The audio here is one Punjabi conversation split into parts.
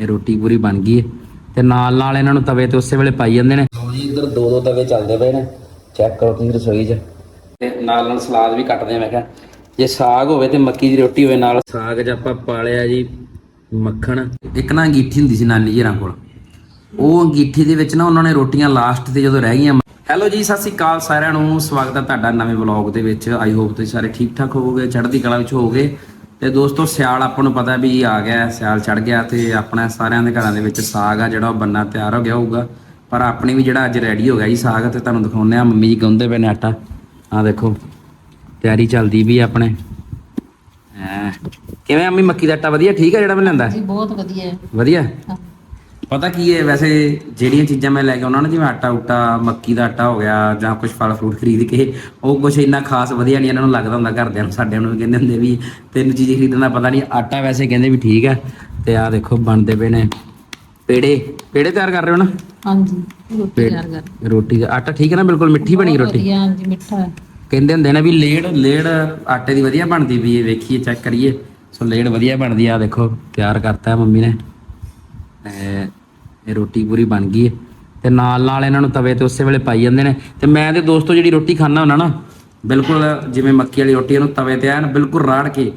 ਇਹ ਰੋਟੀ ਪੂਰੀ ਬਣ ਗਈ ਹੈ ਤੇ ਨਾਲ ਨਾਲ ਇਹਨਾਂ ਨੂੰ ਤਵੇ ਤੇ ਉਸੇ ਵੇਲੇ ਪਾਈ ਜਾਂਦੇ ਨੇ। ਲੋ ਜੀ, ਇੱਧਰ ਦੋ ਦੋ ਤਵੇ ਚੱਲਦੇ ਪਏ ਨੇ। ਚੈੱਕ ਕਰੋ ਤੁਸੀਂ ਰਸੋਈ 'ਚ। ਤੇ ਨਾਲ ਨਾਲ ਸਲਾਦ ਵੀ ਕੱਟਦੇ ਆ, ਮੈਂ ਕਿਹਾ। ਜੇ ਸਾਗ ਹੋਵੇ ਤੇ ਮੱਕੀ ਦੀ ਰੋਟੀ ਹੋਵੇ ਨਾਲ। ਸਾਗ 'ਚ ਆਪਾਂ ਪਾਲਿਆ ਜੀ ਮੱਖਣ। ਇੱਕ ਨਾ ਅੰਗੀਠੀ ਹੁੰਦੀ ਸੀ ਨਾਨੀ ਜੀ ਰਾਂ ਕੋਲ। ਉਹ ਅੰਗੀਠੀ ਦੇ ਵਿੱਚ ਨਾ ਉਹਨਾਂ ਨੇ ਰੋਟੀਆਂ ਲਾਸਟ ਤੇ ਜਦੋਂ ਰਹਿ ਗਈਆਂ ਹੈਲੋ ਜੀ, ਸਤਿ ਸ੍ਰੀ ਅਕਾਲ ਸਾਰਿਆਂ ਨੂੰ। ਸਵਾਗਤ ਹੈ ਤੁਹਾਡਾ ਨਵੇਂ ਵਲੌਗ ਦੇ ਵਿੱਚ। ਆਈ ਹੋਪ ਤੁਸੀਂ ਸਾਰੇ ਠੀਕ ਠਾਕ ਹੋਵੋਗੇ, ਚੜ੍ਹਦੀ ਕਲਾ ਵਿੱਚ ਹੋਵੋਗੇ। ਤੇ ਦੋਸਤੋ ਸਿਆਲ ਆਪਾਂ ਨੂੰ ਪਤਾ ਵੀ ਆ ਗਿਆ ਸਿਆਲ ਚੜ ਗਿਆ ਤੇ ਆਪਣਾ ਸਾਰਿਆਂ ਦੇ ਘਰਾਂ ਦੇ ਵਿੱਚ ਸਾਗ ਆ ਜਿਹੜਾ ਉਹ ਬੰਨਾ ਤਿਆਰ ਹੋ ਗਿਆ ਹੋਊਗਾ। ਪਰ ਆਪਣੀ ਵੀ ਜਿਹੜਾ ਅੱਜ ਰੈਡੀ ਹੋ ਗਿਆ ਜੀ ਸਾਗ ਤੇ ਤੁਹਾਨੂੰ ਦਿਖਾਉਂਦੇ ਆ ਮੰਮੀ ਜੀ ਗੁੰਨਦੇ ਪਏ ਨੇ ਆਟਾ। ਆ ਦੇਖੋ ਤਿਆਰੀ ਚੱਲਦੀ ਵੀ ਆਪਣੇ। ਕਿਵੇਂ ਮੰਮੀ ਮੱਕੀ ਦਾ ਆਟਾ ਵਧੀਆ? ਠੀਕ ਹੈ ਜਿਹੜਾ ਮੈਂ ਲੈਂਦਾ ਜੀ ਬਹੁਤ ਵਧੀਆ। ਹੈ। ਵਧੀਆ। ਪਤਾ ਕੀ ਹੈ ਵੈਸੇ ਜਿਹੜੀਆਂ ਚੀਜ਼ਾਂ ਮੈਂ ਲੈ ਕੇ ਆਉਣਾ ਨਾ ਜਿਵੇਂ ਆਟਾ ਉਟਾ ਮੱਕੀ ਦਾ ਆਟਾ ਹੋ ਗਿਆ ਜਾਂ ਕੁਝ ਫਲ ਫਰੂਟ ਖਰੀਦ ਕੇ ਉਹ ਕੁਝ ਇੰਨਾ ਖਾਸ ਵਧੀਆ ਨਹੀਂ ਇਹਨਾਂ ਨੂੰ ਲੱਗਦਾ ਹੁੰਦਾ ਘਰਦਿਆਂ ਨੂੰ ਸਾਡਿਆਂ ਨੂੰ ਵੀ ਕਹਿੰਦੇ ਹੁੰਦੇ ਵੀ ਤੈਨੂੰ ਚੀਜ਼ ਖਰੀਦਣ ਦਾ ਪਤਾ ਨਹੀਂ ਆਟਾ ਵੈਸੇ ਕਹਿੰਦੇ ਵੀ ਠੀਕ ਹੈ ਤੇ ਆਹ ਦੇਖੋ ਬਣਦੇ ਪਏ ਨੇ ਪੇੜੇ। ਪੇੜੇ ਤਿਆਰ ਕਰ ਰਹੇ ਹੋ ਨਾ? ਹਾਂਜੀ ਰੋਟੀ ਪੇੜ- ਤਿਆਰ ਕਰ ਰੋਟੀ ਦਾ ਆਟਾ ਠੀਕ ਹੈ ਨਾ ਬਿਲਕੁਲ ਮਿੱਠੀ ਬਣੀ ਰੋਟੀ? ਹਾਂਜੀ ਮਿੱਠਾ ਹੈ। ਕਹਿੰਦੇ ਹੁੰਦੇ ਨੇ ਵੀ ਲੇੜ ਲੇੜ ਆਟੇ ਦੀ ਵਧੀਆ ਬਣਦੀ ਵੀ ਇਹ ਵੇਖੀਏ ਚੈੱਕ ਕਰੀਏ। ਸੋ ਲੇੜ ਵਧੀਆ ਬਣਦੀ ਆ ਦੇਖੋ ਤਿਆਰ ਕਰਤਾ ਮੰਮੀ ਨੇ। ਇਹ ਰੋਟੀ ਪੂਰੀ ਬਣ ਗਈ ਹੈ ਤੇ ਨਾਲ ਨਾਲ ਇਹਨਾਂ ਨੂੰ ਤਵੇ ਤੇ ਉਸੇ ਵੇਲੇ ਪਾਈ ਜਾਂਦੇ ਨੇ। ਤੇ ਮੈਂ ਤੇ ਦੋਸਤੋ ਜਿਹੜੀ ਰੋਟੀ ਖਾਣਾ ਹੁੰਦਾ ਨਾ ਬਿਲਕੁਲ ਜਿਵੇਂ ਮੱਕੀ ਵਾਲੀ ਰੋਟੀ ਇਹਨੂੰ ਤਵੇ ਤੇ ਐਨ ਬਿਲਕੁਲ ਰਾੜ ਕੇ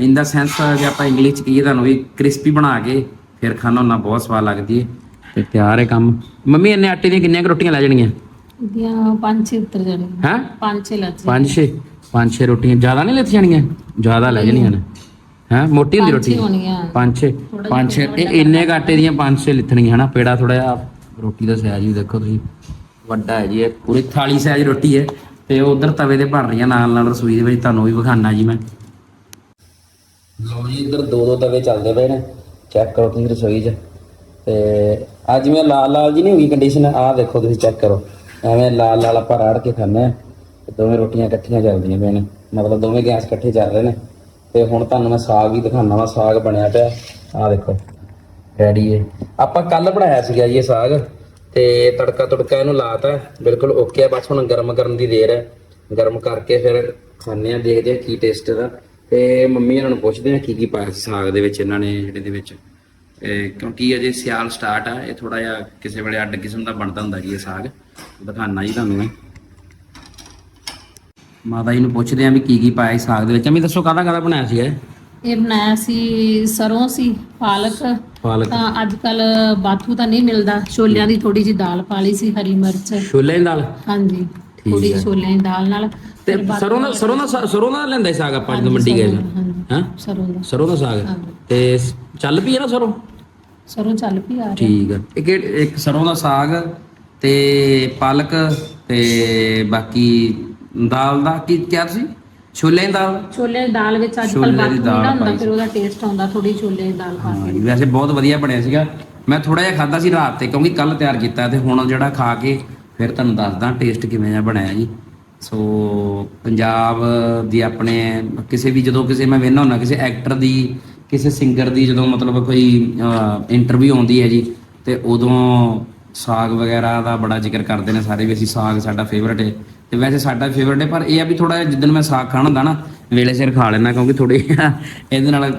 ਇਨ ਦਾ ਸੈਂਸ ਜੇ ਆਪਾਂ ਇੰਗਲਿਸ਼ ਚ ਕਹੀਏ ਤੁਹਾਨੂੰ ਵੀ ਕ੍ਰਿਸਪੀ ਬਣਾ ਕੇ ਫਿਰ ਖਾਣਾ ਹੁੰਦਾ ਬਹੁਤ ਸਵਾਦ ਲੱਗਦੀ ਹੈ ਤੇ ਤਿਆਰ ਹੈ ਕੰਮ। ਮੰਮੀ ਇੰਨੇ ਆਟੇ ਦੀਆਂ ਕਿੰਨੀਆਂ ਕੁ ਰੋਟੀਆਂ ਲੈ ਜਾਣਗੀਆਂ? ਇਹਦੀਆਂ ਪੰਜ ਛੇ ਉੱਤਰ ਜਾਣਗੀਆਂ। ਹੈਂ? ਪੰਜ ਛੇ ਲੱਜ ਪੰਜ ਛੇ? ਪੰਜ ਛੇ ਰੋਟੀਆਂ ਜ਼ਿਆਦਾ ਨਹੀਂ ਲਿੱਥ ਜਾਣੀਆਂ? ਜ਼ਿਆਦਾ ਲੈ ਜਾਣੀਆਂ ਨੇ। ਹੈ? ਮੋਟੀ ਹੁੰਦੀ ਪੰਜ ਛੇ ਰੋਟੀ? ਪੰਜ ਛੇ? ਪੰਜ ਛੇ? ਇਹ ਇੰਨੇ ਕੁ ਆਟੇ ਦੀਆਂ ਪੰਜ ਛੇ ਲਿੱਥਣੀਆਂ ਹਨਾ? ਪੇੜਾ ਥੋੜਾ ਜਿਹਾ ਰੋਟੀ ਦਾ ਸਾਈਜ਼ ਵੀ ਦੇਖੋ ਤੁਸੀਂ। ਵੱਡਾ ਹੈ ਜੀ ਇਹ। ਪੂਰੀ ਥਾਲੀ ਸਾਈਜ਼ ਰੋਟੀ ਹੈ। ਤੇ ਉਧਰ ਤਵੇ ਤੇ ਬਣ ਰਹੀਆਂ ਨਾਲ ਨਾਲ ਰਸੋਈ ਦੇ ਵਿੱਚ। ਤੁਹਾਨੂੰ ਵੀ ਵਿਖਾਣਾ ਜੀ ਮੈਂ। ਲਓ ਜੀ ਇੱਧਰ ਦੋ ਦੋ ਤਵੇ ਚੱਲਦੇ ਪਏ ਨੇ। ਚੈੱਕ ਕਰੋ ਤੁਸੀਂ ਰਸੋਈ 'ਚ। ਤੇ ਅੱਜ ਮੈਂ ਲਾਲ ਲਾਲ ਜੀ ਨਹੀਂ ਹੋਈ ਕੰਡੀਸ਼ਨ ਆਹ ਦੇਖੋ ਤੁਸੀਂ ਚੈੱਕ ਕਰੋ। ਐਵੇਂ ਲਾਲ ਲਾਲ ਆਪਾਂ ਰਾੜ ਕੇ ਖਾਂਦੇ ਆ ਦੋਵੇਂ ਰੋਟੀਆਂ ਇਕੱਠੀਆਂ ਚੱਲਦੀਆਂ ਪਈਆਂ ਨੇ। ਮਤਲਬ ਦੋਵੇਂ ਗੈਸ ਇਕੱਠੇ ਚੱਲ ਰਹੇ ਨੇ। ਤੇ ਹੁਣ ਤੁਹਾਨੂੰ ਮੈਂ ਸਾਗ ਵੀ ਦਿਖਾਉਣਾ ਵਾ, ਸਾਗ ਬਣਿਆ ਪਿਆ। ਆਹ ਦੇਖੋ ਰੈਡੀ ਹੈ ਆਪਾਂ ਕੱਲ ਬਣਾਇਆ ਸੀਗਾ ਜੀ ਇਹ ਸਾਗ, ਤੇ ਤੜਕਾ ਤੁੜਕਾ ਇਹਨੂੰ ਲਾਤਾ, ਬਿਲਕੁਲ ਓਕੇ ਆ, ਬਸ ਹੁਣ ਗਰਮ ਕਰਨ ਦੀ ਦੇਰ ਹੈ। ਗਰਮ ਕਰਕੇ ਫਿਰ ਖਾਣੇ ਆ ਦੇਖਦੇ ਆ ਕੀ ਟੇਸਟ ਦਾ ਤੇ ਮੰਮੀ ਇਹਨਾਂ ਨੂੰ ਪੁੱਛਦੇ ਆ ਕੀ ਕੀ ਪਾਇਆ ਸੀ ਸਾਗ ਦੇ ਵਿੱਚ, ਇਹਨਾਂ ਨੇ ਜਿਹੜੇ ਦੇ ਵਿੱਚ। ਇਹ ਕਿਉਂਕਿ ਅਜੇ ਸਿਆਲ ਸਟਾਰਟ ਆ, ਇਹ ਥੋੜਾ ਜਿਹਾ ਕਿਸੇ ਵੇਲੇ ਅੱਡ ਕਿਸਮ ਦਾ ਬਣਦਾ ਹੁੰਦਾ ਜੀ ਇਹ ਸਾਗ। ਦਿਖਾਣਾ ਜੀ ਤੁਹਾਨੂੰ ਮੈਂ। ਮਾਤਾ ਜੀ ਨੂੰ ਪੁੱਛਦੇ ਆ ਵੀ ਕੀ ਕੀ ਪਾਇਆ ਸੀ ਸਾਗ ਦੇ ਵਿੱਚ। ਅਮੀ ਦੱਸੋ ਕਾਹਦਾ ਕਾਹਦਾ ਬਣਾਇਆ ਸੀ ਇਹ? ਇਹ ਬਣਾਇਆ ਸੀ ਸਰੋਂ ਸੀ ਪਾਲਕ। ਪਾਲਕ। ਤਾਂ ਅੱਜ ਕੱਲ ਬਾਥੂ ਤਾਂ ਨਹੀਂ ਮਿਲਦਾ। ਛੋਲਿਆਂ ਦੀ ਥੋੜੀ ਜੀ ਦਾਲ ਪਾ ਲਈ ਸੀ ਹਰੀ ਮਿਰਚ। ਛੋਲੇ ਦੀ ਦਾਲ? ਹਾਂਜੀ ਥੋੜੀ ਹੈ। ਛੋਲਿਆਂ ਦੀ ਦਾਲ ਨਾਲ। ਤੇ ਸਰੋਂ ਦਾ ਸਰੋਂ ਦਾ ਸਾ- ਸਰੋਂ ਦਾ ਲੈਂਦਾ ਸੀ ਸਾਗ ਆਪਾਂ ਜਦੋਂ ਮੰਡੀ ਗਏ ਹਾਂਜੀ। ਹਾਂ? ਸਰੋਂ ਦਾ। ਸਰੋਂ ਦਾ ਸਾਗ। ਤੇ ਸ- ਚੱਲ ਪਈ ਹੈ ਨਾ ਸਰੋਂ? ਸਰੋਂ ਚੱਲ ਪਈ ਆ ਰਿਹਾ ਠੀਕ ਹੈ ਇੱਕ ਇੱਕ ਸਰੋਂ ਦਾ ਸਾਗ ਤੇ ਪਾਲਕ ਤੇ ਬਾਕੀ ਦਾਲ ਦਾ ਕੀ ਕਿਹਾ ਤੁਸੀਂ ਛੋਲੇ ਦੀ ਦਾਲ? ਛੋਲਿਆਂ ਦੀ ਦਾਲ ਵਿੱਚ ਅੱਜ ਛੋਲੇ ਕੱਲ ਦੀ ਬਾਥੂ ਦਾਲ ਹੁੰਦਾ ਪਾਈ ਫਿਰ ਉਹਦਾ ਟੇਸਟ ਆਉਂਦਾ ਥੋੜੀ ਛੋਲਿਆਂ ਦੀ ਦਾਲ ਪਾ ਕੇ। ਹਾਂ ਵੈਸੇ ਬਹੁਤ ਵਧੀਆ ਬਣਿਆ ਸੀਗਾ। ਮੈਂ ਥੋੜਾ ਜਿਹਾ ਖਾਦਾ ਸੀ ਰਾਤ ਤੇ ਕਿਉਂਕਿ ਕੱਲ ਤਿਆਰ ਕੀਤਾ ਤੇ ਹੁਣ ਜਿਹੜਾ ਖਾ ਕੇ ਫਿਰ ਤੁਹਾਨੂੰ ਦੱਸਦਾ ਟੇਸਟ ਕਿਵੇਂ ਜਿਹਾ ਬਣਿਆ ਜੀ। ਸੋ ਪੰਜਾਬ ਦੀ ਆਪਣੇ ਕਿਸੇ ਵੀ ਜਦੋਂ ਕਿਸੇ ਮੈਂ ਵੇਖਣਾ ਹੁੰਦਾ ਕਿਸੇ ਐਕਟਰ ਦੀ ਕਿਸੇ ਸਿੰਗਰ ਦੀ ਜਦੋਂ ਮਤਲਬ ਕੋਈ ਇੰਟਰਵਿਊ ਆਉਂਦੀ ਹੈ ਜੀ ਤੇ ਉਦੋਂ ਸਾਗ ਵਗੈਰਾ ਦਾ ਬੜਾ ਜ਼ਿਕਰ ਕਰਦੇ ਨੇ ਸਾਰੇ ਵੀ ਅਸੀਂ ਸਾਗ ਸਾਡਾ ਫੇਵਰਟ ਹੈ। ਤੇ ਵੈਸੇ ਸਾਡਾ ਫੇਵਰਟ ਹੈ, ਪਰ ਇਹ ਆ ਵੀ ਥੋੜਾ ਜਿਹਾ ਜਿੱਦਣ ਮੈਂ ਸਾਗ ਖਾਣਾ ਹੁੰਦਾ ਨਾ, ਵੇਲੇ ਸਿਰ ਖਾ ਲੈਣਾ ਕਿਉਂਕਿ ਥੋੜੀ ਇਹਦੇ ਨਾਲ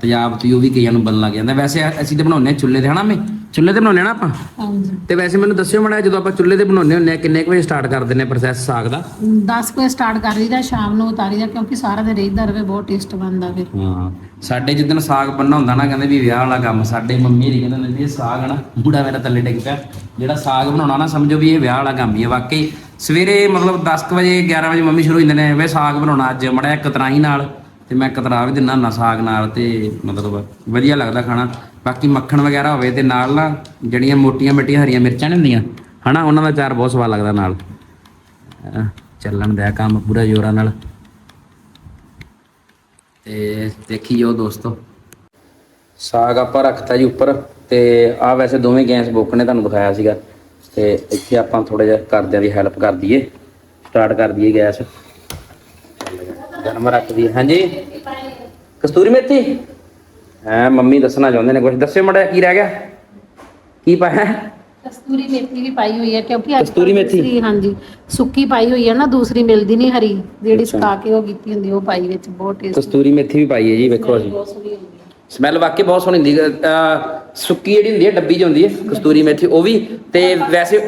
ਤੇਜ਼ਾਬ ਤੇ ਉਹ ਵੀ ਕਈਆਂ ਨੂੰ ਬਦਲ ਲੱਗ ਜਾਂਦਾ। ਵੈਸੇ ਅਸੀਂ ਤੇ ਬਣਾਉਂਦੇ ਚੁੱਲ੍ਹੇ ਤੇ ਹਨਾ ਮੈਂ? ਚੁੱਲ੍ਹੇ ਤੇ ਬਣਾਉਂਦੇ ਨਾ ਆਪਾਂ? ਹਾਂਜੀ। ਤੇ ਵੈਸੇ ਮੈਨੂੰ ਦੱਸਿਓ ਮੜਾ ਜਦੋਂ ਆਪਾਂ ਚੁੱਲ੍ਹੇ ਤੇ ਬਣਾਉਂਦੇ ਹੁੰਦੇ ਆ ਕਿੰਨੇ ਕੁ ਵਜੇ ਸਟਾਰਟ ਕਰ ਆ ਪ੍ਰੋਸੈਸ ਸਾਗ ਦਾ? 10 ਵਜੇ ਸਟਾਰਟ ਕਰ ਦਈਦਾ ਸ਼ਾਮ ਨੂੰ ਉਤਾਰੀਦਾ ਕਿਉਂਕਿ ਸਾਰਾ ਦਿਨ ਰਹਿੰਦਾ ਰਵੇ ਬਹੁਤ ਟੇਸਟ ਬਣਦਾ ਫਿਰ ਹਾਂ। ਸਾਡੇ ਜਿੱਦਣ ਸਾਗ ਬੰਨਾ ਹੁੰਦਾ ਨਾ ਕਹਿੰਦੇ ਵੀ ਵਿਆਹ ਵਾਲਾ ਕੰਮ ਸਾਡੇ ਮੰਮੀ ਨਹੀਂ ਕਹਿੰਦੇ ਹੁੰਦੇ ਵੀ ਇਹ ਸਾਗ ਆ ਨਾ ਮੁੰਡਾ ਮੇਰਾ ਥੱਲੇ ਡਿੱਗ ਪਿਆ। ਜਿਹੜਾ ਸਾਗ ਬਣਾਉਣਾ ਨਾ ਸਮਝੋ ਵੀ ਇਹ ਵਿਆਹ ਵਾਲਾ ਕੰਮ ਹੀ ਹੈ ਵਾਕਈ ਸਵੇਰੇ ਮਤਲਬ 10 ਕੁ ਵਜੇ 11 ਵਜੇ ਮੰਮੀ ਸ਼ੁਰੂ ਹੋ ਜਾਂਦੇ ਨੇ ਵੇ ਸਾਗ ਬਣਾਉਣਾ ਅੱਜ ਮੜਾ ਕਤਰਾਈ ਨਾਲ। ਤੇ ਮੈਂ ਕਤਰਾ ਵੀ ਦਿੰਦਾ ਹੁੰਦਾ ਸਾਗ ਨਾਲ ਤੇ ਮਤਲਬ ਵਧੀਆ ਲੱਗਦਾ ਖਾਣਾ। ਬਾਕੀ ਮੱਖਣ ਵਗੈਰਾ ਹੋਵੇ ਤੇ ਨਾਲ ਨਾ ਜਿਹੜੀਆਂ ਮੋਟੀਆਂ ਮਿੱਟੀਆਂ ਹਰੀਆਂ ਮਿਰਚਾਂ ਨੀ ਹੁੰਦੀਆਂ, ਹਨਾ, ਉਹਨਾਂ ਦਾ ਚਾਰ ਬਹੁਤ ਸਵਾਦ ਲੱਗਦਾ ਨਾਲ। ਅਹ ਚੱਲਣ ਦਿਆ ਕੰਮ ਪੂਰਾ ਜ਼ੋਰਾਂ ਨਾਲ। ਤੇ ਦੇਖੀ ਜੋ ਦੋਸਤੋ। ਸਾਗ ਆਪਾਂ ਰੱਖਤਾ ਜੀ ਉੱਪਰ ਤੇ ਆ ਵੈਸੇ ਦੋਵੇਂ ਗੈਸ ਬੁੱਕ ਨੇ ਤੁਹਾਨੂੰ ਦਿਖਾਇਆ ਸੀਗਾ। ਤੇ ਇੱਥੇ ਆਪਾਂ ਥੋੜਾ ਜਿਹਾ ਕਰਦਿਆਂ ਦੀ ਹੈਲਪ ਕਰ ਦਈਏ। ਸਟਾਰਟ ਕਰ ਦਈਏ ਗੈਸ। ਗਰਮ ਰੱਖ ਦਈਏ ਹਾਂਜੀ। ਕਸਤੂਰੀ ਮੇਥੀ? ਹਾਂ ਮੰਮੀ ਦੱਸਣਾ ਚਾਹੁੰਦੇ ਨੇ ਕੁਝ ਦੱਸਿਓ ਮੜਾ ਕੀ ਰਹਿ ਗਿਆ? ਕੀ ਪਾਇਆ? ਕਸਤੂਰੀ ਮੇਥੀ ਵੀ ਪਾਈ ਹੋਈ ਹੈ ਕਿਉਂਕਿ ਅੱਜ ਕਸਤੂਰੀ ਮੇਥੀ? ਦੂਸਰੀ, ਹਾਂਜੀ। ਸੁੱਕੀ ਪਾਈ ਹੋਈ ਹੈ ਨਾ ਦੂਸਰੀ ਮਿਲਦੀ ਨਹੀਂ ਹਰੀ। ਜਿਹੜੀ ਅੱਛਾ। ਸੁਕਾ ਕੇ ਉਹ ਕੀਤੀ ਹੁੰਦੀ ਉਹ ਪਾਈ ਵਿੱਚ ਬਹੁਤ ਟੇਸਟ ਕਸਤੂਰੀ ਮੇਥੀ ਵੀ ਪਾਈ ਹੈ ਜੀ ਵੇਖੋ ਅਸੀਂ ਬਹੁਤ ਸੋਹਣੀ ਹੁੰਦੀ ਹੈ। ਸਮੈਲ ਵਾਕਈ ਬਹੁਤ ਸੋਹਣੀ ਹੁੰਦੀ ਹੈ। ਅਹ ਸੁੱਕੀ ਜਿਹੜੀ ਹੁੰਦੀ ਹੈ ਡੱਬੀ ਜਿਹੀ ਹੁੰਦੀ ਹੈ ਕਸਤੂਰੀ ਮੇਥੀ ਉਹ ਵੀ ਤੇ ਵੈਸੇ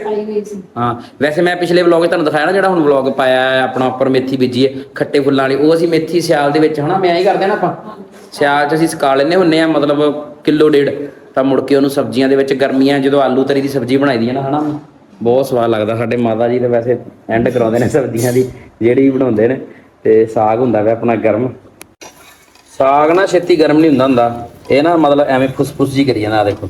ਹਾਂ ਵੈਸੇ ਮੈਂ ਪਿਛਲੇ ਵਲੌਗ 'ਚ ਤੁਹਾਨੂੰ ਦਿਖਾਇਆ ਨਾ ਜਿਹੜਾ ਹੁਣ ਵਲੌਗ ਪਾਇਆ ਹੈ ਆਪਣਾ ਉੱਪਰ ਮੇਥੀ ਬੀਜੀ ਹੈ ਖੱਟੇ ਫੁੱਲਾਂ ਵਾਲੀ ਉਹ ਅਸੀਂ ਮੇਥੀ ਸਿਆਲ ਦੇ ਵਿੱਚ ਹਨਾ ਮੈਂ ਹੀ ਕਰਦੇ ਨਾ ਆਪਾਂ ਸਿਆਲ 'ਚ ਅਸੀਂ ਸੁਕਾ ਲੈਂਦੇ ਹੁੰਨੇ ਆ ਮਤਲਬ ਕਿਲੋ ਡੇਢ ਤਾਂ ਮੁੜ ਕੇ ਉਹਨੂੰ ਸਬਜ਼ੀਆਂ ਦੇ ਵਿੱਚ ਗਰਮੀਆਂ ਜਦੋਂ ਆਲੂ ਤਰੀ ਦੀ ਸਬਜ਼ੀ ਬਣਾਈ ਦੀ ਹੈ ਨਾ ਹਨਾ ਬਹੁਤ ਸਵਾਦ ਲੱਗਦਾ ਸਾਡੇ ਮਾਤਾ ਜੀ ਤੇ ਵੈਸੇ ਐਂਡ ਕਰਾਉਂਦੇ ਨੇ ਸਬਜ਼ੀਆਂ ਦੀ ਜਿਹੜੀ ਵੀ ਬਣਾਉਂਦੇ ਨੇ ਤੇ ਸਾਗ ਹੁੰਦਾ ਵਾ ਆਪਣਾ ਗਰਮ। ਸਾਗ ਨਾ ਛੇਤੀ ਗਰਮ ਨਹੀਂ ਹੁੰਦਾ ਹੁੰਦਾ। ਇਹ ਨਾ ਮਤਲਬ ਐਵੇਂ ਫੁਸਫੁਸ ਜੀ ਕਰੀ ਜਾਂਦਾ ਆ ਦੇਖੋ।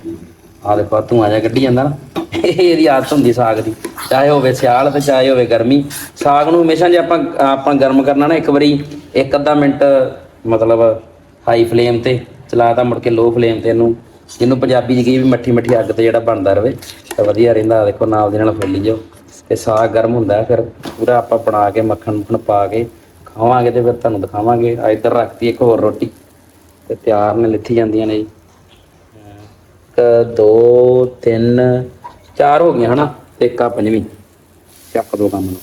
ਆ ਦੇਖੋ ਤੂੰ ਆ ਜਾ ਕੱਢੀ ਜਾਂਦਾ ਨਾ। ਇਹ ਇਹਦੀ ਆਦਤ ਹੁੰਦੀ ਸਾਗ ਦੀ। ਚਾਹੇ ਹੋਵੇ ਸਿਆਲ ਤੇ ਚਾਹੇ ਹੋਵੇ ਗਰਮੀ। ਸਾਗ ਨੂੰ ਹਮੇਸ਼ਾ ਜੇ ਆਪਾਂ ਆਪਾਂ ਗਰਮ ਕਰਨਾ ਨਾ ਇੱਕ ਵਾਰੀ, ਇੱਕ ਅੱਧਾ ਮਿੰਟ, ਮਤਲਬ ਹਾਈ ਫਲੇਮ ਤੇ ਚਲਾ ਚਲਾਤਾ ਮੁੜ ਕੇ ਲੋ ਫਲੇਮ ਤੇ ਇਹਨੂੰ। ਜਿਹਨੂੰ ਪੰਜਾਬੀ ਚ ਕਹੀ ਵੀ ਮੱਠੀ ਮੱਠੀ ਅੱਗ ਤੇ ਜਿਹੜਾ ਬਣਦਾ ਰਵੇ, ਤਾਂ ਵਧੀਆ ਰਹਿੰਦਾ। ਆਹ ਦੇਖੋ, ਨਾਲ ਦੇ ਨਾਲ ਫੁੱਲੀ ਜਾਓ ਤੇ ਸਾਗ ਗਰਮ ਹੁੰਦਾ ਫਿਰ ਪੂਰਾ ਆਪਾਂ ਬਣਾ ਕੇ ਮੱਖਣ ਮੁੱਖਣ ਪਾ ਕੇ ਖਾਵਾਂਗੇ ਤੇ ਫਿਰ ਤੁਹਾਨੂੰ ਦਿਖਾਵਾਂਗੇ। ਆ ਇੱਧਰ ਰੱਖਤੀ ਇੱਕ ਹੋਰ ਰੋਟੀ। ਤੇ ਤਿਆਰ ਨੇ ਲਿੱਥੀ ਜਾਂਦੀਆਂ ਨੇ ਜੀ। ਇੱਕ, ਦੋ, ਤਿੰਨ, ਚਾਰ ਹੋ ਗਈਆਂ ਹਨਾ, ਤੇ ਇੱਕ ਆ ਪੰਜਵੀਂ। ਚੱਕ ਦੋ ਕੰਮ ਨੂੰ।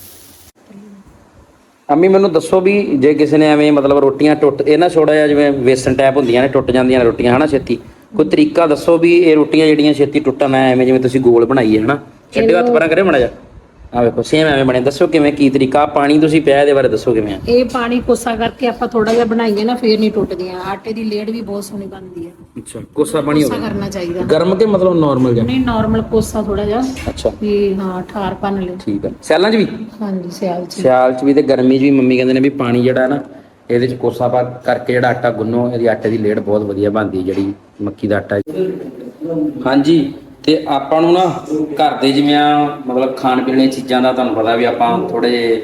ਅੰਮੀ, ਮੈਨੂੰ ਦੱਸੋ ਵੀ ਜੇ ਕਿਸੇ ਨੇ ਐਵੇਂ ਮਤਲਬ ਰੋਟੀਆਂ ਟੁੱਟ, ਇਹ ਨਾ ਛੋੜਾ ਜਿਹਾ ਜਿਵੇਂ ਵੇਸਨ ਟਾਈਪ ਹੁੰਦੀਆਂ ਨੇ, ਟੁੱਟ ਜਾਂਦੀਆਂ ਨੇ ਰੋਟੀਆਂ, ਹਨਾ ਛੇਤੀ? ਕੋਈ ਤਰੀਕਾ ਦੱਸੋ ਵੀ ਇਹ ਰੋਟੀਆਂ ਜਿਹੜੀਆਂ ਛੇਤੀ ਟੁੱਟਣ, ਐਵੇਂ ਜਿਵੇਂ ਤੁਸੀਂ ਗੋਲ ਬਣਾਈ ਹੈ, ਹਨਾ? ਛੱਡਿਓ, ਹੱਥ ਪਰਾਂ ਕਰੇ ਮੜਾ ਜਾ ਆ ਵੇਖੋ ਸੇਮ ਐਵੇਂ ਬਣੇ ਦੱਸੋ ਕਿਵੇਂ ਕੀ ਤਰੀਕਾ ਪਾਣੀ ਤੁਸੀਂ ਪਿਆ ਇਹਦੇ ਬਾਰੇ ਦੱਸੋ ਕਿਵੇਂ ਆ? ਇਹ ਪਾਣੀ ਕੋਸਾ ਕਰਕੇ ਆਪਾਂ ਥੋੜਾ ਜਿਹਾ ਬਣਾਈਏ ਨਾ ਫੇਰ ਨਹੀਂ ਟੁੱਟਦੀਆਂ ਆਟੇ ਦੀ ਲੇੜ ਵੀ ਬਹੁਤ ਸੋਹਣੀ ਬਣਦੀ ਹੈ। ਅੱਛਾ ਕੋਸਾ ਪਾਣੀ ਕੋਸਾ ਕਰਨਾ ਚਾਹੀਦਾ। ਗਰਮ ਕੇ ਮਤਲਬ ਨਾਰਮਲ ਜਿਹਾ? ਨਹੀਂ ਨਾਰਮਲ ਕੋਸਾ ਥੋੜਾ ਜਿਹਾ ਅੱਛਾ। ਵੀ ਹਾਂ ਠਾਰ ਭੰਨ ਲਿਓ। ਠੀਕ ਹੈ ਸੈਲਾਂ 'ਚ ਵੀ? ਹਾਂਜੀ ਸਿਆਲ ਚ ਸਿਆਲ 'ਚ ਵੀ ਤੇ ਗਰਮੀ 'ਚ ਵੀ ਮੰਮੀ ਕਹਿੰਦੇ ਨੇ ਵੀ ਪਾਣੀ ਜਿਹੜਾ ਹੈ ਨਾ ਇਹਦੇ 'ਚ ਕੋਸਾ ਪਾ ਕਰਕੇ ਜਿਹੜਾ ਆਟਾ ਗੁੰਨੋ ਇਹਦੀ ਆਟੇ ਦੀ ਲੇੜ ਬਹੁਤ ਵਧੀਆ ਬਣਦੀ ਹੈ ਜਿਹੜੀ ਮੱਕੀ ਦਾ ਆਟਾ ਹੈ। ਹਾਂਜੀ। ਤੇ ਆਪਾਂ ਨੂੰ ਨਾ ਘਰ ਦੇ ਜਿਵੇਂ ਆ, ਮਤਲਬ ਖਾਣ ਪੀਣ ਦੀਆਂ ਚੀਜ਼ਾਂ ਦਾ ਤੁਹਾਨੂੰ ਪਤਾ ਵੀ ਆਪਾਂ ਥੋੜੇ ਜਿਹੇ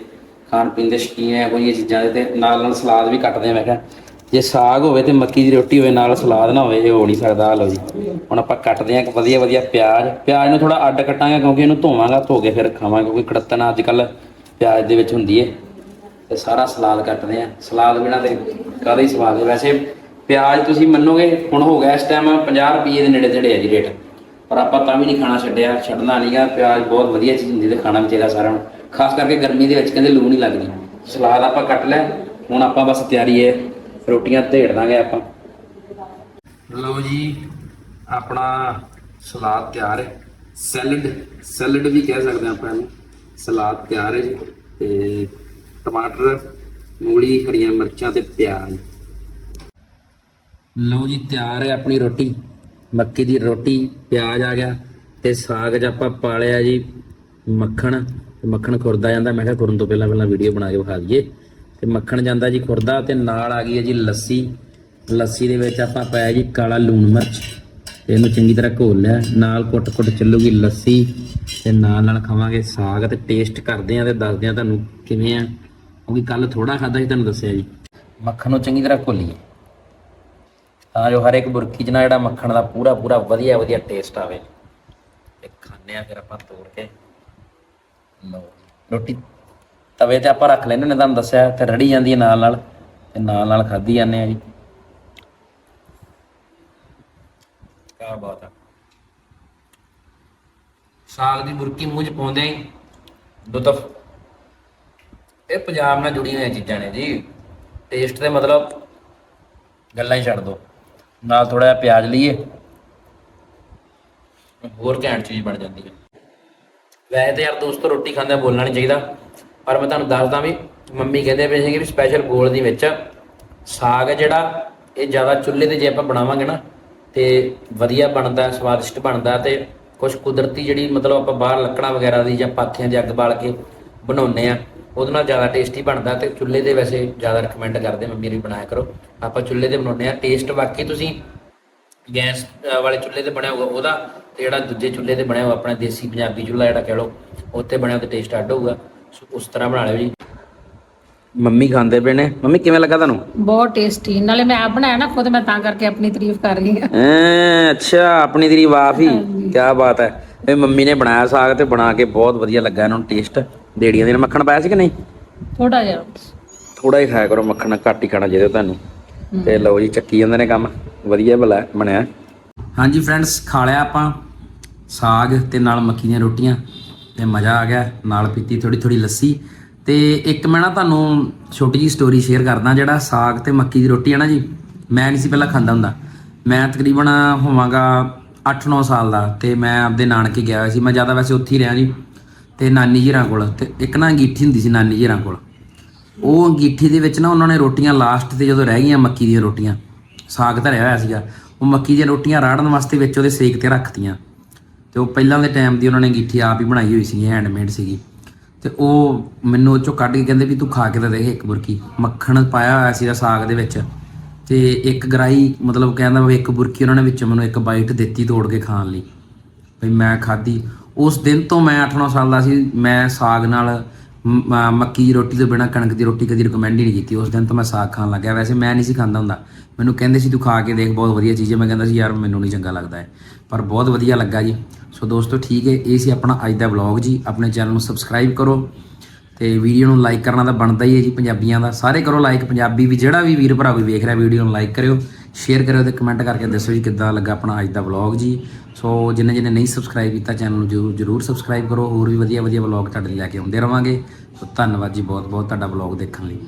ਖਾਣ ਪੀਣ ਦੇ ਸ਼ੌਕੀਨ ਆ ਕੋਈ ਇਹ ਚੀਜ਼ਾਂ ਦੇ ਤੇ ਨਾਲ ਨਾਲ ਸਲਾਦ ਵੀ ਕੱਟਦੇ ਆ, ਮੈਂ ਕਿਹਾ ਜੇ ਸਾਗ ਹੋਵੇ ਤੇ ਮੱਕੀ ਦੀ ਰੋਟੀ ਹੋਵੇ, ਨਾਲ ਸਲਾਦ ਨਾ ਹੋਵੇ, ਇਹ ਹੋ ਨਹੀਂ ਸਕਦਾ ਆ ਲਓ ਜੀ। ਹੁਣ ਆਪਾਂ ਕੱਟਦੇ ਆ ਇੱਕ ਵਧੀਆ ਵਧੀਆ ਪਿਆਜ਼ ਪਿਆਜ਼ ਨੂੰ ਥੋੜਾ ਅੱਡ ਕੱਟਾਂਗੇ ਕਿਉਂਕਿ ਇਹਨੂੰ ਧੋਵਾਂਗਾ, ਧੋ ਕੇ ਫਿਰ ਖਾਵਾਂਗੇ, ਕਿਉਂਕਿ ਕੜਤਨ ਅੱਜ ਕੱਲ ਪਿਆਜ਼ ਦੇ ਵਿੱਚ ਹੁੰਦੀ ਹੈ ਤੇ ਸਾਰਾ ਸਲਾਦ ਕੱਟਦੇ ਆ। ਸਲਾਦ ਬਿਨਾ ਤੇ ਕਾਹਦਾ ਹੀ ਸਵਾਦ ਹੈ ਵੈਸੇ ਪਿਆਜ਼ ਤੁਸੀਂ ਮੰਨੋਗੇ, ਹੁਣ ਹੋ ਗਿਆ ਇਸ ਟਾਈਮ 50 ਰੁਪਏ ਦੇ ਨੇੜੇ ਤੇੜੇ ਆ ਜੀ ਰੇਟ ਪਰ ਆਪਾਂ ਤਾਂ ਵੀ ਨਹੀਂ ਖਾਣਾ ਛੱਡਿਆ, ਛੱਡਣਾ ਨਹੀਂਗਾ ਪਿਆਜ਼ ਬਹੁਤ ਵਧੀਆ ਚੀਜ਼ ਹੁੰਦੀ ਤੇ ਖਾਣਾ ਵੀ ਚਾਹੀਦਾ ਸਾਰਿਆਂ ਨੂੰ। ਖਾਸ ਕਰਕੇ ਗਰਮੀ ਦੇ ਵਿੱਚ ਕਹਿੰਦੇ ਲੂ ਨਹੀਂ ਲੱਗਦੀ। ਸਲਾਦ ਆਪਾਂ ਕੱਟ ਲੈ ਹੁਣ ਆਪਾਂ ਬਸ ਤਿਆਰੀ ਹੈ। ਰੋਟੀਆਂ ਢੇੜ ਦਾਂਗੇ ਆਪਾਂ। ਲਓ ਜੀ, ਆਪਣਾ ਸਲਾਦ ਤਿਆਰ ਹੈ। ਸੈਲਡ ਸੈਲਡ ਵੀ ਕਹਿ ਸਕਦੇ ਆਪਾਂ ਇਹਨੂੰ। ਸਲਾਦ ਤਿਆਰ ਹੈ ਜੀ। ਤੇ ਟਮਾਟਰ, ਮੂਲੀ, ਹਰੀਆਂ ਮਿਰਚਾਂ ਤੇ ਪਿਆਜ਼। ਲਓ ਜੀ, ਤਿਆਰ ਹੈ ਆਪਣੀ ਰੋਟੀ। ਮੱਕੀ ਦੀ ਰੋਟੀ, ਪਿਆਜ਼ ਆ ਗਿਆ ਤੇ ਸਾਗ 'ਚ ਆਪਾਂ ਪਾ ਲਿਆ ਜੀ ਮੱਖਣ ਮੱਖਣ ਖੁਰਦਾ ਜਾਂਦਾ। ਮੈਂ ਕਿਹਾ ਖੁਰਨ ਤੋਂ ਪਹਿਲਾਂ ਪਹਿਲਾਂ ਵੀਡੀਓ ਬਣਾ ਕੇ ਵਿਖਾ ਦਈਏ। ਤੇ ਮੱਖਣ ਜਾਂਦਾ ਜੀ ਖੁਰਦਾ ਤੇ ਨਾਲ ਆ ਗਈ ਹੈ ਜੀ ਲੱਸੀ। ਲੱਸੀ ਦੇ ਵਿੱਚ ਆਪਾਂ ਪਾਇਆ ਜੀ ਕਾਲਾ ਲੂਣ ਮਿਰਚ। ਤੇ ਇਹਨੂੰ ਚੰਗੀ ਤਰ੍ਹਾਂ ਘੋਲ ਲਿਆ। ਨਾਲ ਕੁੱਟ-ਕੁੱਟ ਚੱਲੂਗੀ ਲੱਸੀ। ਤੇ ਨਾਲ ਨਾਲ ਖਾਵਾਂਗੇ ਸਾਗ ਤੇ ਟੇਸਟ ਕਰਦੇ ਆਂ ਤੇ ਦੱਸਦੇ ਆਂ ਤੁਹਾਨੂੰ ਕਿਵੇਂ ਆ। ਕਿਉਂਕਿ ਕੱਲ ਥੋੜਾ ਖਾਦਾ ਸੀ, ਤੁਹਾਨੂੰ ਦੱਸਿਆ ਜੀ। ਮੱਖਣ ਨੂੰ ਚੰਗੀ ਤਰ੍ਹਾਂ ਘੋਲੀਏ। ਤਾਂ ਜੋ ਹਰ ਇੱਕ ਬੁਰਕੀ 'ਚ ਨਾ ਜਿਹੜਾ ਮੱਖਣ ਦਾ ਪੂਰਾ ਪੂਰਾ ਵਧੀਆ ਵਧੀਆ ਟੇਸਟ ਆਵੇ। ਤੇ ਖਾਣੇ ਆ ਫਿਰ ਆਪਾਂ ਤੋੜ ਕੇ। ਲਓ ਰੋਟੀ ਤਵੇ ਤੇ ਆਪਾਂ ਰੱਖ ਲੈਂਦੇ ਨੇ ਤੁਹਾਨੂੰ ਦੱਸਿਆ, ਤੇ ਰੜੀ ਜਾਂਦੀ ਹੈ ਨਾਲ ਨਾਲ, ਤੇ ਨਾਲ ਨਾਲ ਖਾਧੀ ਜਾਂਦੇ ਆ ਜੀ। ਕੀ ਬਾਤ ਹੈ ਸਾਗ ਦੀ ਬੁਰਕੀ ਮੂੰਹ 'ਚ ਪਾਉਂਦੇ ਹੀ ਦੁਤਫ ਇਹ ਪੰਜਾਬ ਨਾਲ ਜੁੜੀਆਂ ਹੋਈਆਂ ਚੀਜ਼ਾਂ ਨੇ ਜੀ। ਟੇਸਟ ਤੇ ਮਤਲਬ ਗੱਲਾਂ ਹੀ ਛੱਡ ਦੋ। ਨਾਲ ਥੋੜਾ ਜਿਹਾ ਪਿਆਜ਼ ਲਈਏ। ਹੋਰ ਘੈਂਟ ਚੀਜ਼ ਬਣ ਜਾਂਦੀ ਹੈ। ਵੈਸੇ ਤਾਂ ਯਾਰ ਦੋਸਤੋ, ਰੋਟੀ ਖਾਂਦੇ ਬੋਲਣਾ ਨਹੀਂ ਚਾਹੀਦਾ, ਪਰ ਮੈਂ ਤੁਹਾਨੂੰ ਦੱਸਦਾ ਵੀ ਮੰਮੀ ਕਹਿੰਦੇ ਪਏ ਸੀਗੇ ਵੀ ਸਪੈਸ਼ਲ ਗੋਲ ਦੇ ਵਿੱਚ ਸਾਗ ਜਿਹੜਾ, ਇਹ ਜ਼ਿਆਦਾ ਚੁੱਲ੍ਹੇ ਤੇ ਜੇ ਆਪਾਂ ਬਣਾਵਾਂਗੇ ਨਾ, ਤੇ ਵਧੀਆ ਬਣਦਾ, ਸਵਾਦਿਸ਼ਟ ਬਣਦਾ ਤੇ ਕੁਝ ਕੁਦਰਤੀ ਜਿਹੜੀ ਮਤਲਬ ਆਪਾਂ ਬਾਹਰ ਲੱਕੜਾਂ ਵਗੈਰਾ ਦੀ ਜਾਂ ਪਾਥੀਆਂ ਦੀ ਅੱਗ ਬਾਲ ਕੇ ਬਣਾਉਂਦੇ ਆ ਉਹਦੇ ਨਾਲ ਜ਼ਿਆਦਾ ਟੇਸਟੀ ਬਣਦਾ ਤੇ ਚੁੱਲ੍ਹੇ ਦੇ ਵੈਸੇ ਜ਼ਿਆਦਾ ਰეკਮੈਂਡ ਕਰਦੇ ਮੰਮੀ ਵੀ ਬਣਾਇਆ ਕਰੋ। ਆਪਾਂ ਚੁੱਲ੍ਹੇ ਤੇ ਬਣਾਉਂਦੇ ਆ ਟੇਸਟ ਬਾਕੀ ਤੁਸੀਂ ਗੈਸ ਵਾਲੇ ਚੁੱਲ੍ਹੇ ਤੇ ਬਣਿਆ ਹੋਊਗਾ ਉਹਦਾ ਤੇ ਜਿਹੜਾ ਦੂਜੇ ਚੁੱਲ੍ਹੇ ਤੇ ਬਣਿਆ ਹੋਊਗਾ ਆਪਣਾ ਦੇਸੀ ਪੰਜਾਬੀ ਚੁੱਲ੍ਹਾ ਜਿਹੜਾ ਕਹਿ ਲਓ ਉੱਥੇ ਬਣਿਆ ਤੇ ਟੇਸਟ ਅੱਡ ਹੋਊਗਾ। ਉਸ ਤਰ੍ਹਾਂ ਬਣਾ ਲਿਓ ਜੀ। ਮੰਮੀ ਖਾਂਦੇ ਪਏ ਨੇ। ਮੰਮੀ ਕਿਵੇਂ ਲੱਗਾ ਤੁਹਾਨੂੰ? ਬਹੁਤ ਟੇਸਟੀ ਨਾਲੇ ਮੈਂ ਆਪ ਬਣਾਇਆ ਨਾ ਖੁਦ ਮੈਂ ਤਾਂ ਕਰਕੇ ਆਪਣੀ ਤਾਰੀਫ ਕਰ ਰਹੀ ਹਾਂ। ਐ ਅੱਛਾ ਆਪਣੀ ਤੇਰੀ ਵਾਫ ਹੀ। ਕੀ ਬਾਤ ਹੈ। ਇਹ ਮੰਮੀ ਨੇ ਬਣਾਇਆ ਸਾਗ ਤੇ ਬਣਾ ਕੇ ਬਹੁਤ ਵਧੀਆ ਲੱਗਾ ਇਹਨਾਂ ਨੂੰ ਟੇਸਟ ਦੇੜੀਆਂ ਦੇ ਨਾਲ ਮੱਖਣ ਪਾਇਆ ਸੀ ਕਿ ਨਹੀਂ? ਥੋੜਾ ਜਿਹਾ। ਥੋੜਾ ਹੀ ਖਾਇਆ ਕਰੋ ਮੱਖਣ ਘੱਟ ਹੀ ਖਾਣਾ ਚਾਹੀਦਾ ਤੁਹਾਨੂੰ। ਤੇ ਲਓ ਜੀ ਚੱਕੀ ਜਾਂਦੇ ਨੇ ਕੰਮ। ਵਧੀਆ ਭਲਾ ਬਣਿਆ। ਹਾਂਜੀ ਫਰੈਂਡਸ ਖਾ ਲਿਆ ਆਪਾਂ ਸਾਗ ਤੇ ਨਾਲ ਮੱਕੀ ਦੀਆਂ ਰੋਟੀਆਂ। ਤੇ ਮਜ਼ਾ ਆ ਗਿਆ ਨਾਲ ਪੀਤੀ ਥੋੜੀ ਥੋੜੀ ਲੱਸੀ। ਤੇ ਇੱਕ ਮੈਂ ਨਾ ਤੁਹਾਨੂੰ ਛੋਟੀ ਜੀ ਸਟੋਰੀ ਸ਼ੇਅਰ ਕਰਦਾ ਜਿਹੜਾ ਸਾਗ ਤੇ ਮੱਕੀ ਦੀ ਰੋਟੀ ਹੈ ਨਾ ਜੀ ਮੈਂ ਨਹੀਂ ਸੀ ਪਹਿਲਾਂ ਖਾਂਦਾ ਹੁੰਦਾ। ਮੈਂ ਤਕਰੀਬਨ ਹੋਵਾਂਗਾ 8-9 ਸਾਲ ਦਾ ਤੇ ਮੈਂ ਆਪਦੇ ਨਾਨਕੇ ਗਿਆ ਹੋਇਆ ਸੀ। ਮੈਂ ਜ਼ਿਆਦਾ ਵੈਸੇ ਉੱਥੇ ਹੀ ਰਿਹਾ ਜੀ। ਤੇ ਨਾਨੀ ਜੀਰਾਂ ਕੋਲ ਤੇ ਇੱਕ ਨਾ ਅੰਗੀਠੀ ਹੁੰਦੀ ਸੀ ਨਾਨੀ ਜੀਰਾਂ ਕੋਲ। ਉਹ ਅੰਗੀਠੀ ਦੇ ਵਿੱਚ ਨਾ ਉਹਨਾਂ ਨੇ ਰੋਟੀਆਂ ਲਾਸਟ ਤੇ ਜਦੋਂ ਰਹਿ ਗਈਆਂ ਮੱਕੀ ਦੀਆਂ ਰੋਟੀਆਂ, ਸਾਗ ਧਰਿਆ ਹੋਇਆ ਸੀਗਾ, ਉਹ ਮੱਕੀ ਦੀਆਂ ਰੋਟੀਆਂ ਰਾੜਨ ਵਾਸਤੇ ਵਿੱਚ ਉਹਦੇ ਸੇਕ ਤੇ ਰੱਖਤੀਆਂ। ਤੇ ਉਹ ਪਹਿਲਾਂ ਦੇ ਟਾਈਮ ਦੀ ਉਹਨਾਂ ਨੇ ਅੰਗੀਠੀ ਆਪ ਹੀ ਬਣਾਈ ਹੋਈ ਸੀਗੀ ਹੈਂਡਮੇਡ ਸੀਗੀ। ਤੇ ਉਹ ਮੈਨੂੰ ਉਹ ਚੋਂ ਕੱਢ ਕੇ ਕਹਿੰਦੇ ਵੀ ਤੂੰ ਖਾ ਕੇ ਤਾਂ ਦੇਖ ਇੱਕ ਬੁਰਕੀ। ਮੱਖਣ ਪਾਇਆ ਹੋਇਆ ਸੀਗਾ ਸਾਗ ਦੇ ਵਿੱਚ। ਤੇ ਇੱਕ ਗਰਾਈ ਮਤਲਬ ਕਹਿੰਦਾ ਵੀ ਇੱਕ ਬੁਰਕੀ ਉਹਨਾਂ ਨੇ ਵਿੱਚ ਮੈਨੂੰ ਇੱਕ ਬਾਈਟ ਦਿੱਤੀ ਤੋੜ ਕੇ ਖਾਣ ਲਈ। ਵੀ ਮੈਂ ਖਾਧੀ ਉਸ ਦਿਨ ਤੋਂ ਮੈਂ 8-9 ਸਾਲ ਦਾ ਸੀ, ਮੈਂ ਸਾਗ ਨਾਲ ਮ- ਮੱਕੀ ਦੀ ਰੋਟੀ ਤੋਂ ਬਿਨਾ ਕਣਕ ਦੀ ਰੋਟੀ ਕਦੀ ਰਿਕਮੈਂਡ ਹੀ ਨਹੀਂ ਕੀਤੀ। ਉਸ ਦਿਨ ਤੋਂ ਮੈਂ ਸਾਗ ਖਾਣ ਲੱਗਿਆ। ਵੈਸੇ ਮੈਂ ਨਹੀਂ ਸੀ ਖਾਂਦਾ ਹੁੰਦਾ। ਮੈਨੂੰ ਕਹਿੰਦੇ ਸੀ, ਤੂੰ ਖਾ ਕੇ ਦੇਖ, ਬਹੁਤ ਵਧੀਆ ਚੀਜ਼ ਹੈ। ਮੈਂ ਕਹਿੰਦਾ ਸੀ, ਯਾਰ, ਮੈਨੂੰ ਨਹੀਂ ਚੰਗਾ ਲੱਗਦਾ ਹੈ ਪਰ ਬਹੁਤ ਵਧੀਆ ਲੱਗਾ ਜੀ। ਸੋ ਦੋਸਤੋ, ਠੀਕ ਹੈ। ਇਹ ਸੀ ਆਪਣਾ ਅੱਜ ਦਾ ਵਲੌਗ ਜੀ। ਆਪਣੇ ਚੈਨਲ ਨੂੰ ਸਬਸਕ੍ਰਾਈਬ ਕਰੋ। ਤੇ ਵੀਡੀਓ ਨੂੰ ਲਾਈਕ ਕਰਨਾ ਤਾਂ ਬਣਦਾ ਹੀ ਹੈ ਜੀ ਪੰਜਾਬੀਆਂ ਦਾ। ਸਾਰੇ ਕਰੋ ਲਾਈਕ ਪੰਜਾਬੀ ਵੀ ਜਿਹੜਾ ਵੀ ਵੀਰ ਭਰਾ ਕੋਈ ਵੇਖ ਰਿਹਾ ਵੀਡੀਓ ਨੂੰ ਲਾਈਕ ਕਰਿਓ ਸ਼ੇਅਰ ਕਰਿਓ ਤੇ ਕਮੈਂਟ ਕਰਕੇ ਦੱਸੋ ਜੀ ਕਿੱਦਾਂ ਲੱਗਾ ਆਪਣਾ ਅੱਜ ਦਾ ਵਲੌਗ ਜੀ। ਸੋ ਜਿੰਨੇ ਜਿੰਨੇ ਨਹੀਂ ਸਬਸਕ੍ਰਾਈਬ ਕੀਤਾ ਚੈਨਲ ਨੂੰ ਜਰੂਰ ਜਰੂਰ ਸਬਸਕ੍ਰਾਈਬ ਕਰੋ। ਹੋਰ ਵੀ ਵਧੀਆ ਵਧੀਆ ਵਲੌਗ ਤੁਹਾਡੇ ਲਈ ਲੈ ਕੇ ਆਉਂਦੇ ਰਵਾਂਗੇ। ਸੋ ਧੰਨਵਾਦ ਜੀ ਬਹੁਤ ਬਹੁਤ ਤੁਹਾਡਾ ਵਲੌਗ ਦੇਖਣ ਲਈ।